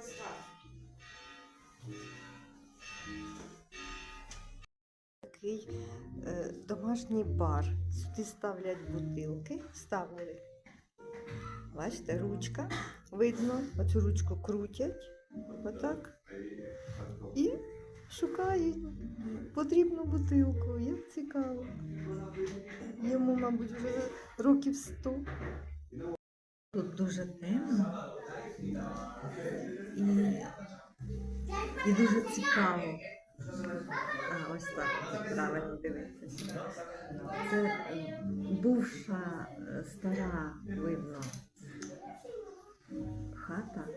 ось так. Такий е, домашній бар. Сюди ставлять бутилки, ставили. Бачите, ручка видно, оцю ручку крутять, отак. І шукають потрібну бутилку. Як цікаво. Йому, мабуть, вже років сто. Тут дуже темно і, і дуже цікаво. А, ось так, правильно дивитися. Це е, бувша е, стара, видно, хата,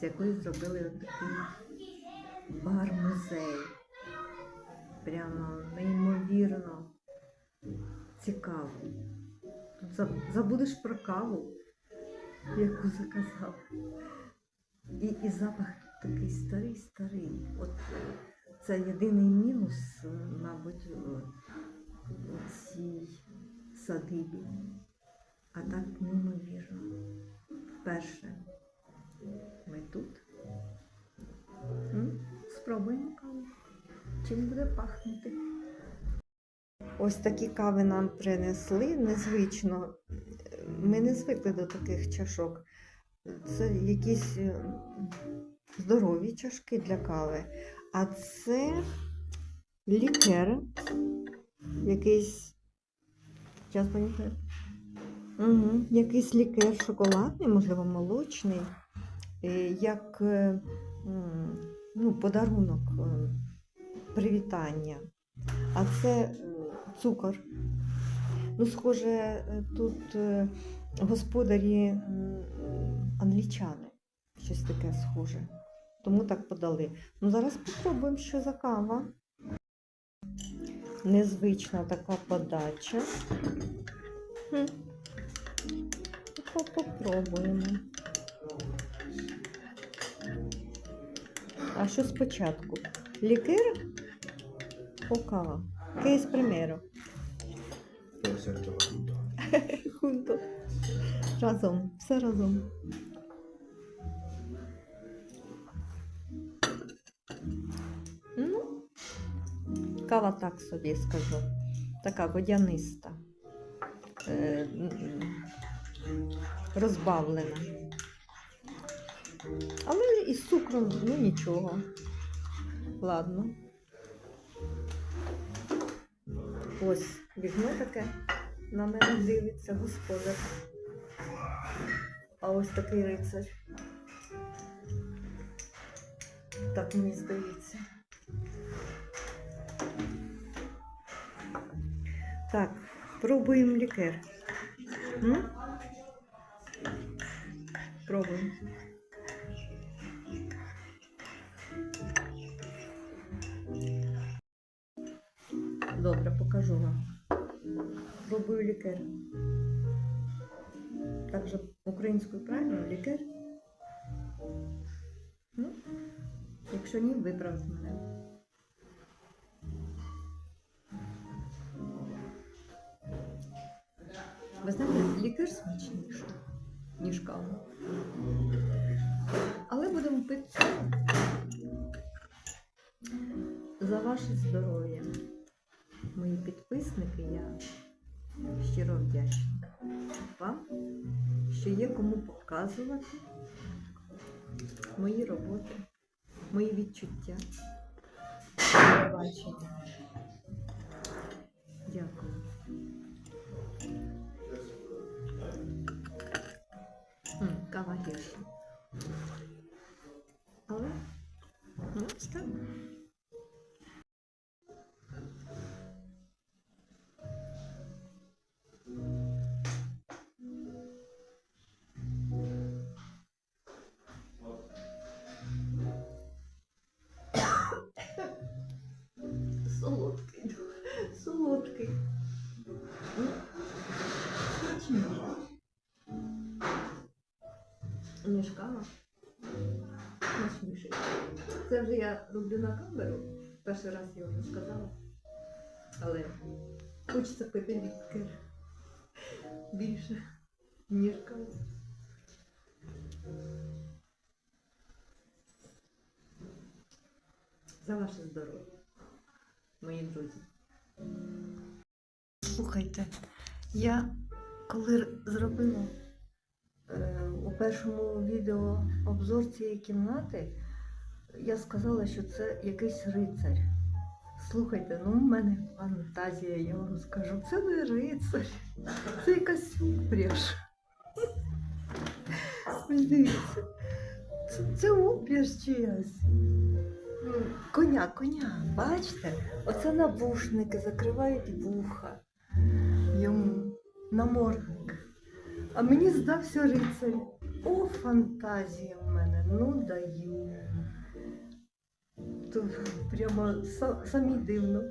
з якої зробили такий бар-музей. Прямо неймовірно цікаво. Забудеш про каву, яку заказав. І, і запах такий старий, старий. От е, це єдиний мінус, е, мабуть, у у цій садибі. А так неймовірно. Вперше ми тут. Спробуємо каву. Чим буде пахнути? Ось такі кави нам принесли незвично. Ми не звикли до таких чашок. Це якісь е, здорові чашки для кави. А це лікер. Якийсь. Зараз понюхаю. Угу. Якийсь лікер шоколадний, можливо, молочний, е, як е, ну, подарунок, привітання. А це цукор. Ну, схоже, тут господарі англічани. Щось таке схоже. Тому так подали. Ну, зараз попробуємо, що за кава. Незвична така подача. Хм. Попробуємо. А що спочатку? Лікер о кава? Deve essere tutto. Разом, все разом. Кава так собі скажу. Така водяниста. Е, розбавлена. Але із цукром, ну нічого. Ладно. Ось, вікно таке на мене дивиться господар. А ось такий рицар. Так мені здається. Так, пробуємо лікер. М? Пробуємо. Добре, покажу вам. Пробую лікер. Так же українською правильно лікер? Ну, якщо ні, виправте мене. Ви знаєте, лікер смачніший, ніж кава. Але будемо пити за ваше здоров'я. Мої підписники, я щиро вдячна вам, що є кому показувати мої роботи, мої відчуття. Бачення. М, Кава гірша. Але ну, Кава. Смачніший. Це вже я роблю на камеру. Перший раз я вже сказала. Але хочеться пити лікер більше, ніж кава. За ваше здоров'я. мої друзі. Слухайте, я коли зробила у першому відео обзор цієї кімнати, я сказала, що це якийсь рицар. Слухайте, ну в мене фантазія, я вам скажу. Це не рицар, це якась упряж. Дивіться, це, це упряж чиясь. Коня, коня, бачите? Оце навушники закривають вуха йому, намордник. А мені здався рицарь. О, фантазія в мене, ну даю. То прямо са- самі дивно.